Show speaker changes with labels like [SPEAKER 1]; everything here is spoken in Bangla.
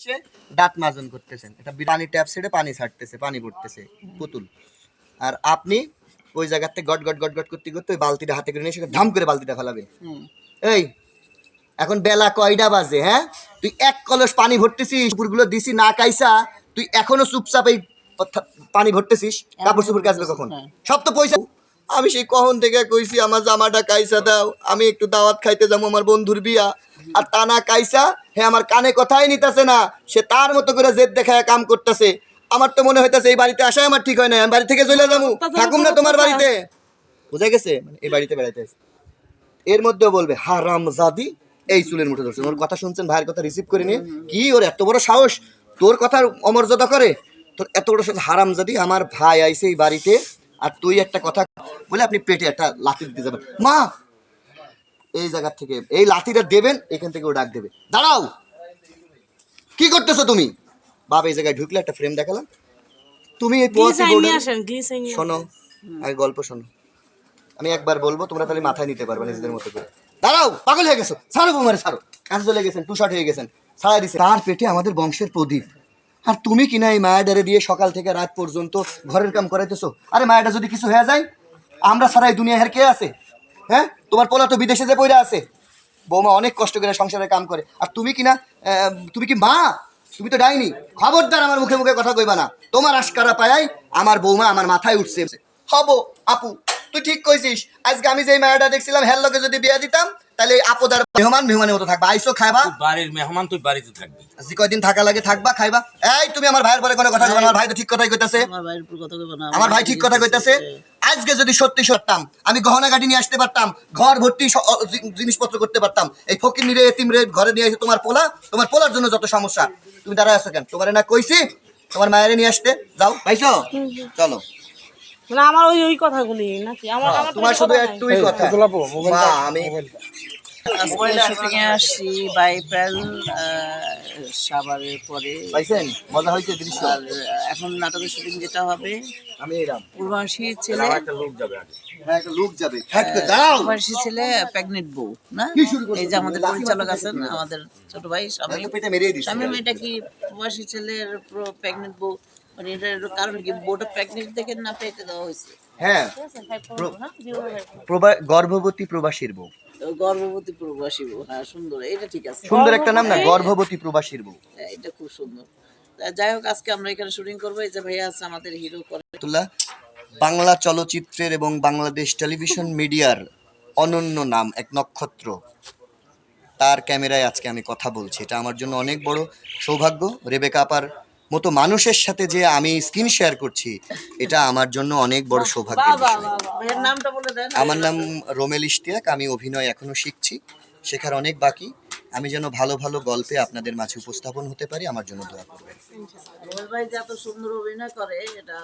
[SPEAKER 1] সে দাঁত মাজন করতেছেন। এটা পানি ট্যাপ সেটে পানি ছাড়তেছে পানি পড়তেছে পুতুল। আর আপনি ওই জায়গাতে গট গট গট গট করতে করতে ওই বালতিটা হাতে করে নিয়ে সেখানে ধাম করে বালতিটা ফেলাবেন। এই এখন বেলা কয়টা বাজে হ্যাঁ? তুই এক কলস পানি ভরতেছিস কুকুরগুলো দিছি না কাইসা তুই এখনও চুপচাপ এই পানি ভরতেছিস? কাপড় চুপড় কাচবে কখন? সব তো পয়সা। আমি সেই কখন থেকে কইছি আমার জামাটা কাইসা দাও আমি একটু দাওয়াত খাইতে যাব আমার বন্ধুর বিয়া। আর তা না কাইসা হে আমার কানে কথাই নিতেছে না সে তার মতো করে জেদ দেখায় কাম করতেছে। আমার তো মনে হইতাছে এই বাড়িতে আসাই আমার ঠিক হয় না আমি বাড়ি থেকে চলে যাব। থাকুম না তোমার বাড়িতে? বুঝা গেছে? মানে এই বাড়িতে বেড়াইতে আসে। এর মধ্যেও বলবে হারাম জাদি এই চুলের মুঠে ধরছে। ওর কথা শুনছেন ভাইয়ের কথা রিসিভ করে নিয়ে। কি ওর এত বড় সাহস? তোর কথার অমর্যাদা করে? তোর এত বড় সাহস? হারাম জাদি আমার ভাই আইছে এই বাড়িতে আর তুই একটা কথা বলে আপনি পেটে একটা লাথি দিতে যাবেন। মা এই জায়গা থেকে এই লাঠিটা দেবেন এখান থেকে ও ডাক দেবে। দাঁড়াও! কি করতেছো তুমি? বাবা এই জায়গায় ঢুকলে একটা ফ্রেম দেখালাম। তুমি শোনো আগে গল্প শোনো। আমি একবার বলব তোমরা তাহলে মাথায় নিতে পারবে নিজেদের মতো করে। দাঁড়াও পাগল হয়ে গেছো। ছাড়ো বোমারে ছাড়ো। কাছে চলে গেছেন টু শর্ট হয়ে গেছেন ছাড়া দিছে তার পেটে আমাদের বংশের প্রদীপ। আর তুমি কিনা এই মায়াডারে দিয়ে সকাল থেকে রাত পর্যন্ত ঘরের কাম করাইতেছো? আরে মায়াডা যদি কিছু হয়ে যায় আমরা ছাড়া এই দুনিয়া হের কে আছে? হ্যাঁ? তোমার পোলা তো বিদেশে যে পইরা আছে। বৌমা অনেক কষ্ট করে সংসারে কাম করে। আর তুমি কিনা আহ, তুমি কি মা? তুমি তো ডাইনি। খবরদার আমার মুখে মুখে কথা কইবা না। তোমার আশকারা পায়াই আমার বৌমা আমার মাথায় উঠছে। হব আপু তুই ঠিক কইছিস। আজকে আমি যেই মায়াটা দেখছিলাম হের লোকে যদি বিয়া দিতাম তাহলে আপদার মেহমান মেহমানের মতো থাকবা। আইসো খাইবা।
[SPEAKER 2] বাড়ির মেহমান তুই বাড়িতে থাকবি।
[SPEAKER 1] আজকে কয়দিন থাকা লাগে থাকবা খাইবা। এই তুমি আমার ভাইয়ের পরে কোনো কথা কইবা আমার ভাই তো ঠিক কথাই কইতাছে।
[SPEAKER 3] আমার ভাইয়ের কথা কইবো না।
[SPEAKER 1] আমার ভাই ঠিক কথা কইতাছে। আজকে যদি সত্যি সরতাম আমি গহনা গাড়ি নিয়ে আসতে পারতাম ঘর ভর্তি জিনিসপত্র করতে পারতাম এই ফকির নিরে এতিম রে ঘরে নিয়ে এসে তোমার পোলা তোমার পোলার জন্য যত সমস্যা তুমি দাঁড়ায় আছো কেন? তোমার না কইছি তোমার মায়েরে নিয়ে আসতে। যাও পাইছো? চলো।
[SPEAKER 3] মানে আমার ওই ওই কথাগুলি নাকি? আমার আমার
[SPEAKER 1] তোমার শুধু একটুই কথা। মা আমি
[SPEAKER 4] আজকে শুটিং এ আসছি বাইপাল সাভারের পরে।
[SPEAKER 1] পাইছেন? মজা হয়েছে দৃশ্য?
[SPEAKER 4] এখন নাটকের শুটিং যেটা হবে
[SPEAKER 1] আমি এরাম।
[SPEAKER 4] পূর্বাসী ছেলে
[SPEAKER 2] একটা লোক যাবে আগে।
[SPEAKER 1] হ্যাঁ একটা লোক যাবে। দাও।
[SPEAKER 4] পূর্বাসী ছেলে প্রেগনেন্ট বউ না?
[SPEAKER 1] কি শুরু করছ?
[SPEAKER 4] এই যে আমাদের পরিচালক আছেন আমাদের ছোট ভাই স্বামী। স্বামী মেয়েটা কি প্রবাসী ছেলের প্রেগনেন্ট বউ? মানে এটার কারণ কি? বউটা প্রেগনেন্ট দেখে না পেটে দেওয়া হয়েছে?
[SPEAKER 1] হ্যাঁ। প্রবা- গর্ভবতী প্রবাসীর বউ।
[SPEAKER 4] গর্ভবতী প্রবাসী বউ হ্যাঁ সুন্দর। এটা ঠিক আছে।
[SPEAKER 1] সুন্দর একটা নাম না? গর্ভবতী প্রবাসীর বউ।
[SPEAKER 4] হ্যাঁ, এটা খুব সুন্দর। যাই হোক আজকে আমরা এখানে শুটিং করব। এই যে ভাইয়া আছে আমাদের হিরো করে।
[SPEAKER 1] আব্দুল্লাহ বাংলা চলচ্চিত্রের এবং বাংলাদেশ টেলিভিশন মিডিয়ার অনন্য নাম এক নক্ষত্র। তার ক্যামেরায় আজকে আমি কথা বলছি। এটা আমার জন্য অনেক বড় সৌভাগ্য। রেবেকা আপার মতো মানুষের সাথে যে আমি স্ক্রিন শেয়ার করছি এটা আমার জন্য অনেক বড়
[SPEAKER 4] দেন।
[SPEAKER 1] আমার নাম রোমেল ইশতিয়াক। আমি অভিনয় এখনও শিখছি। শেখার অনেক বাকি। আমি যেন ভালো ভালো গল্পে আপনাদের মাঝে উপস্থাপন হতে পারি, আমার জন্য দোয়া করবেন।
[SPEAKER 4] এত সুন্দর অভিনয় করে, এটা